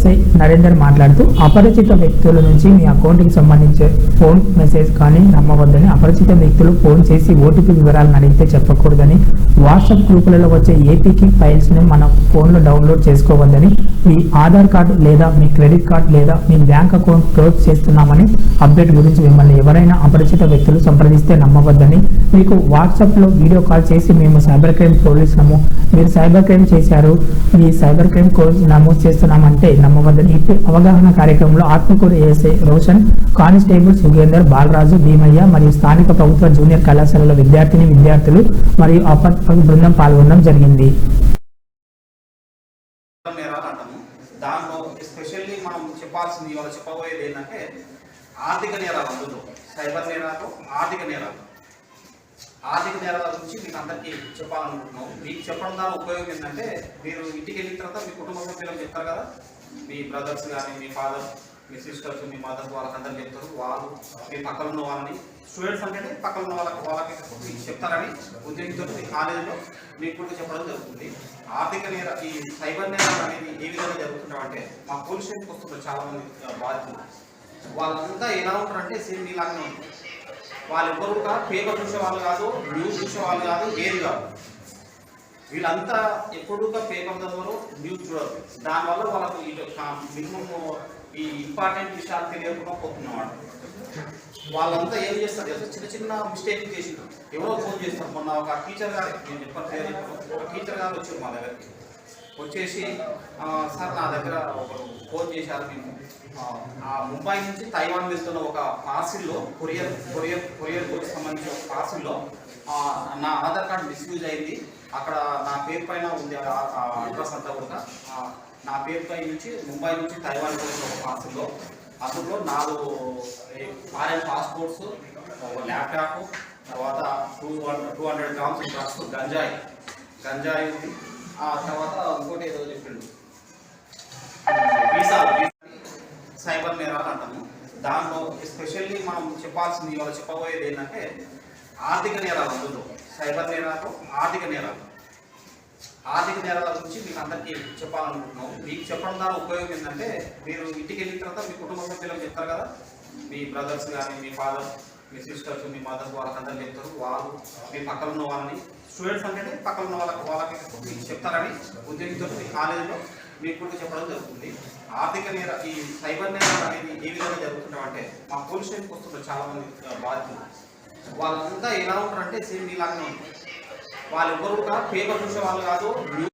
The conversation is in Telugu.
ఎస్ఐ నరేందర్ మాట్లాడుతూ అపరిచిత వ్యక్తుల నుంచి మీ అకౌంట్కి సంబంధించే ఫోన్ మెసేజ్ కానీ నమ్మవద్దని అపరిచిత వ్యక్తులు ఫోన్ చేసి ఓటీపీ వివరాలను అడిగితే చెప్పకూడదని వాట్సాప్ గ్రూపులలో వచ్చే ఏపీకి ఫైల్స్ని మన ఫోన్లో డౌన్లోడ్ చేసుకోవద్దని మీ ఆధార్ కార్డు లేదా మీ క్రెడిట్ కార్డు లేదా మీ బ్యాంక్ అకౌంట్ క్లోజ్ చేస్తున్నామని అప్డేట్ గురించి మిమ్మల్ని ఎవరైనా అపరిచిత వ్యక్తులు సంప్రదిస్తే నమ్మవద్దని మీకు వాట్సాప్లో వీడియో కాల్ చేసి మేము సైబర్ క్రైమ్ పోలీస్ మీరు సైబర్ క్రైమ్ చేశారు మీ సైబర్ క్రైమ్ కోర్స్ నమోదు చేస్తున్నామంటే నమ్మవద్దని ఇట్టి అవగాహన కార్యక్రమంలో ఆత్మకూరు ఏఎస్ఐ రోషన్ కానిస్టేబుల్ సుగేందర్ బాలరాజు భీమయ్య మరియు స్థానిక ప్రభుత్వ జూనియర్ కళాశాలల విద్యార్థిని విద్యార్థులు మరియు అపర్ బృందం పాల్గొనడం జరిగింది. దాంట్లో ఎస్పెషల్లీ మనం చెప్పాల్సింది ఇవాళ చెప్పబోయేది ఏంటంటే ఆర్థిక నేరాలు అందులో సైబర్ నేరాలు ఆర్థిక నేరాలు. ఆర్థిక నేరాల గురించి మీకు అందరికీ చెప్పాలనుకుంటున్నాం. మీకు చెప్పడం ద్వారా ఉపయోగం ఏంటంటే మీరు ఇంటికి వెళ్ళిన తర్వాత మీ కుటుంబ సభ్యులకు చెప్తారు కదా మీ బ్రదర్స్ కానీ మీ ఫాదర్ మీ సిస్టర్స్ మీ మదర్స్ వాళ్ళకందరూ చెప్తారు. వాళ్ళు మీ పక్కన ఉన్న వాళ్ళని స్టూడెంట్స్ అంటే పక్కన ఉన్న వాళ్ళకి వాళ్ళకి మీకు చెప్తారని ఉద్యోగితో మీ కాలేజీలో మీకు కూడా చెప్పడం జరుగుతుంది. ఆర్థిక నేర ఈ సైబర్ నేరాలు అనేది ఏ విధంగా జరుగుతుంటామంటే మా పోలీస్ స్టేషన్కి వస్తున్నారు చాలా మంది బాధితులు వాళ్ళంతా ఎలా ఉంటారంటే సేమ్ మీలాగానే ఉంటారు. వాళ్ళెవ్వరు కూడా పేపర్ చూసేవాళ్ళు కాదు న్యూస్ చూసేవాళ్ళు కాదు ఏది కాదు. వీళ్ళంతా ఎప్పుడుగా పేపర్ చదవరు న్యూస్ చూడరు. దానివల్ల వాళ్ళకు మినిమం ఈ ఇంపార్టెంట్ విషయాలు తెలియకుండా పోతున్నమాట. వాళ్ళంతా ఏం చేస్తారు తెలుసా? చిన్న చిన్న మిస్టేక్ చేసినారు ఎవరో ఫోన్ చేస్తారు. మొన్న ఒక టీచర్ గారు నేను చెప్పాను ఒక టీచర్ గారు వచ్చారు మా దగ్గరికి. వచ్చేసి సార్ నా దగ్గర ఒకరు ఫోన్ చేశారు మేము ఆ, ముంబై నుంచి తైవాన్ వెళ్తున్న ఒక పార్సిల్లో కొరియర్ కొరియర్ కొరియర్ గురించి సంబంధించిన ఒక పార్సిల్లో నా ఆధార్ కార్డ్ మిస్యూజ్ అయింది. అక్కడ నా పేరు పైన ఉంది ఆ- అడ్రస్ అంతా కూడా. నా పేరు పై నుంచి ముంబై నుంచి తైవాన్ వెళ్తున్న ఒక పార్సిల్లో. అందులో నాలుగు ఫారెన్ పాస్పోర్ట్స్ ఒక ల్యాప్టాప్ తర్వాత two two hundred grams drugs ganja ganja ఉంది. ఆ తర్వాత ఇంకోటి ఏదో చెప్పిండు. వీసా సైబర్ నేరాలు అంటాము. దాంట్లో ఎస్పెషల్లీ మనం చెప్పాల్సింది ఇవాళ చెప్పబోయేది ఏంటంటే ఆర్థిక నేరాలు అందులో. సైబర్ నేరాలు ఆర్థిక నేరాలు. ఆర్థిక నేరాల గురించి మీకు అందరికీ చెప్పాలనుకుంటున్నాం మీకు చెప్పడం ద్వారా ఉపయోగం ఏంటంటే మీరు ఇంటికి వెళ్ళిన తర్వాత మీ కుటుంబ సభ్యులకు చెప్తారు కదా మీ బ్రదర్స్ కానీ మీ ఫాదర్ మీ సిస్టర్స్ మీ మదర్స్ వాళ్ళకందరూ చెప్తారు. వాళ్ళు మీ పక్కన ఉన్న వాళ్ళని స్టూడెంట్స్ అంటే పక్కన ఉన్న వాళ్ళకి వాళ్ళకి మీకు చెప్తారని ఉద్యోగంతో మీ కాలేజీలో మీకు కూడా చెప్పడం జరుగుతుంది. ఆర్థిక నేర ఈ సైబర్ నేరాలు అనేది ఏ విధంగా జరుగుతుంటామంటే మా పోలీస్ స్టేషన్కి వస్తున్నారు చాలా మంది బాధితులు. వాళ్ళంతా ఎలా ఉంటారంటే సేమ్ మీలాగానే ఉంటారు. ఎవరు కూడా పేపర్ చూసేవాళ్ళు కాదు న్యూస్